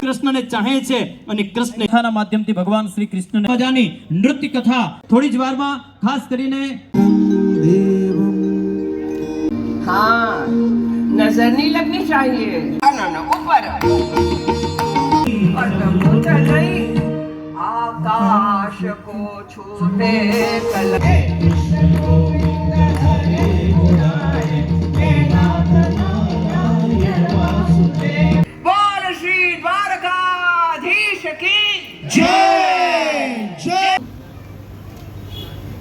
કૃષ્ણને ચાહે છે અને કૃષ્ણ કથાના માધ્યમથી ભગવાન શ્રી કૃષ્ણ મજાની નૃત્ય કથા થોડી જ વારમાં ખાસ કરીને હા નજર નહીં લગની ચાહીએ. ના ના ઉપર. આકાશ કો છૂતે કી જય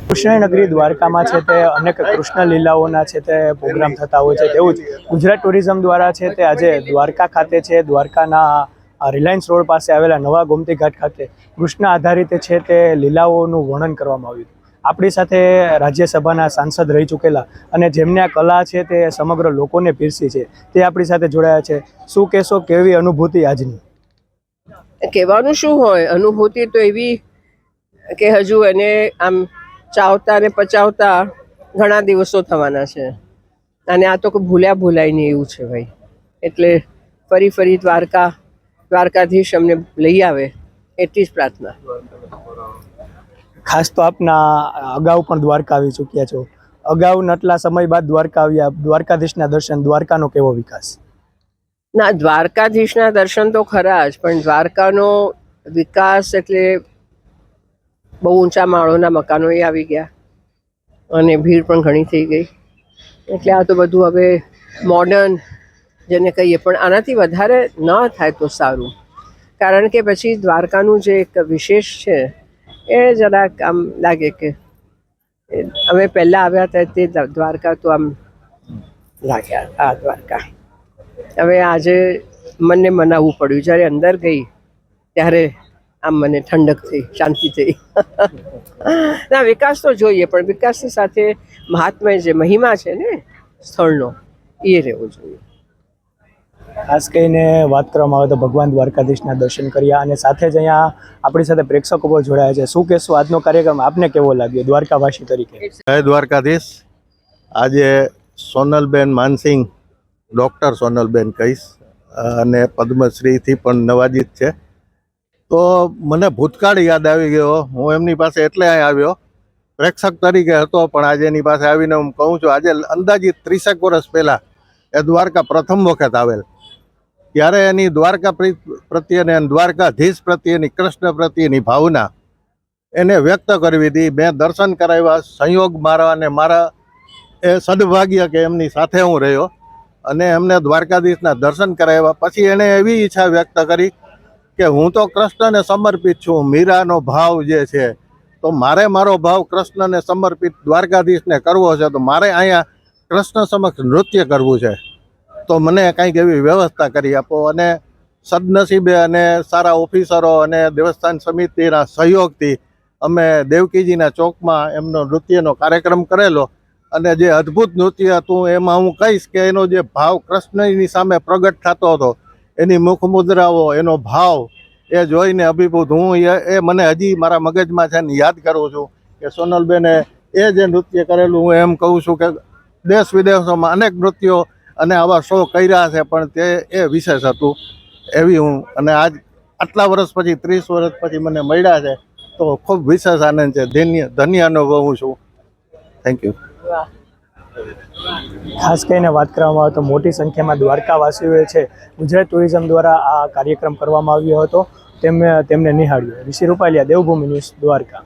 કૃષ્ણનગરી દ્વારકામાં છે તે, અનેક કૃષ્ણ લીલાઓના છે તે પ્રોગ્રામ થતા હોય છે તેવું જ ગુજરાત ટુરિઝમ દ્વારા છે તે આજે દ્વારકા ખાતે છે, દ્વારકાના રિલાયન્સ રોડ પાસે આવેલા નવા ગોમતી ઘાટ ખાતે કૃષ્ણ આધારિત છે તે લીલાઓનું વર્ણન કરવામાં આવ્યું આપણી સાથે રાજ્યસભાના સાંસદ રહી ચૂકેલા અને જેમને આ કલા છે તે સમગ્ર લોકોને પીરસી છે તે આપણી સાથે જોડાયા છે. શું કહેશો, કેવી અનુભૂતિ આજની? કહેવાનું શું હોય? અનુભૂતિ તો એવી કે હજુ એને આમ ચાવતા ને પચાવતા ઘણા દિવસો થવાના છે. અને આ તો ભૂલ્યા ભૂલાય નહીં એવું છે ભાઈ. એટલે ફરી ફરી દ્વારકા, દ્વારકાધીશ અમને લઈ આવે એટલી જ પ્રાર્થના. ખાસ તો આપના અગાઉ પણ દ્વારકા આવી ચૂક્યા છો. અગાઉ નટલા સમય બાદ દ્વારકા આવ્યા. દ્વારકાધીશના દર્શન, દ્વારકાનો કેવો વિકાસ? ના, દ્વારકાધીશના દર્શન તો ખરા જ, પણ દ્વારકાનો વિકાસ એટલે બહુ ઊંચા માળોના મકાનો એ આવી ગયા. અને ભીડ પણ ઘણી થઈ ગઈ. એટલે આ તો બધું હવે મોડર્ન જેને કહીએ, પણ આનાથી વધારે ન થાય તો સારું. કારણ કે પછી દ્વારકાનું જે એક વિશેષ છે, એ જરાક આમ લાગે કે અમે પહેલાં આવ્યા હતા તે દ્વારકા તો આમ લાગ્યા, આ દ્વારકા. હવે આજે મને મનાવવું પડ્યું. જ્યારે અંદર ગઈ ત્યારે આમ મને ઠંડક થઈ શાંતિ થઈ. ના વિકાસ તો જોઈએ પણ વિકાસની સાથે મહાત્મા જે મહિમા છે ને સ્થળનો એ રહેવો જોઈએ. ખાસ કરીને વાત કરવામાં આવે તો ભગવાન દ્વારકાધીશના દર્શન કર્યા અને સાથે જ અહીંયા આપણી સાથે પ્રેક્ષકો પણ જોડાયા છે. શું કહેશું આજનો કાર્યક્રમ? આપને કેવો લાગ્યો દ્વારકાવાસી તરીકે? જય દ્વારકાધીશ. આજે સોનલબેન માનસિંહ ડૉક્ટર સોનલબેન કહીશ અને પદ્મશ્રીથી પણ નવાજીત છે. તો મને ભૂતકાળ યાદ આવી ગયો. હું એમની પાસે એટલે અહીં આવ્યો. પ્રેક્ષક તરીકે હતો, પણ આજે એની પાસે આવીને હું કહું છું, આજે અંદાજિત ત્રીસેક વર્ષ પહેલાં એ દ્વારકા પ્રથમ વખત આવેલ. ત્યારે એની દ્વારકા પ્રી- પ્રત્યેને દ્વારકાધીશ પ્રત્યેની કૃષ્ણ પ્રત્યેની ભાવના એને વ્યક્ત કરવી હતી. મેં દર્શન કરાવ્યા, સંયોગ મારા અને મારા એ સદભાગ્ય કે એમની સાથે હું રહ્યો. અને એમને દ્વારકાધીશના દર્શન કરાવ્યા. પછી એણે એવી ઈચ્છા વ્યક્ત કરી કે હું તો કૃષ્ણને સમર્પિત છું. મીરાનો ભાવ જે છે, તો મારે મારો ભાવ કૃષ્ણને સમર્પિત દ્વારકાધીશને કરવો છે, તો મારે અહીંયા કૃષ્ણ સમક્ષ નૃત્ય કરવું છે. તો મને કંઈક એવી વ્યવસ્થા કરી આપો અને સદનસીબે અને સારા ઓફિસરો અને દેવસ્થાન સમિતિના સહયોગથી અમે દેવકીજીના ચોકમાં એમનો નૃત્યનો કાર્યક્રમ કરેલો. અને જે અદ્ભુત નૃત્ય હતું, એમાં હું કહીશ કે એનો જે ભાવ કૃષ્ણની સામે પ્રગટ થતો હતો, એની મુખ મુદ્રાઓ, એનો ભાવ, એ જોઈને અભિભૂત. હું એ મને હજી મારા મગજમાં છે ને યાદ કરું છું કે સોનલબેને એ જે નૃત્ય કરેલું, હું એમ કહું છું કે દેશ વિદેશોમાં અનેક નૃત્યો અને આવા શો કર્યા છે, પણ તે એ વિશેષ હતું. એવી હું, અને આજ આટલા વર્ષ પછી, ત્રીસ વર્ષ પછી મને મળ્યા છે, તો ખૂબ વિશેષ આનંદ છે. ધન્ય ધન્ય અનુભવું છું. થેન્ક યુ ખાસ કરીને વાત કરવામાં આવે તો મોટી સંખ્યામાં દ્વારકાવાસીઓએ છે, ગુજરાત ટુરિઝમ દ્વારા આ કાર્યક્રમ કરવામાં આવ્યો હતો. તેમને તેમને નિહાળ્યો. ઋષિ રૂપાલિયા, દેવભૂમિ ન્યૂઝ, દ્વારકા.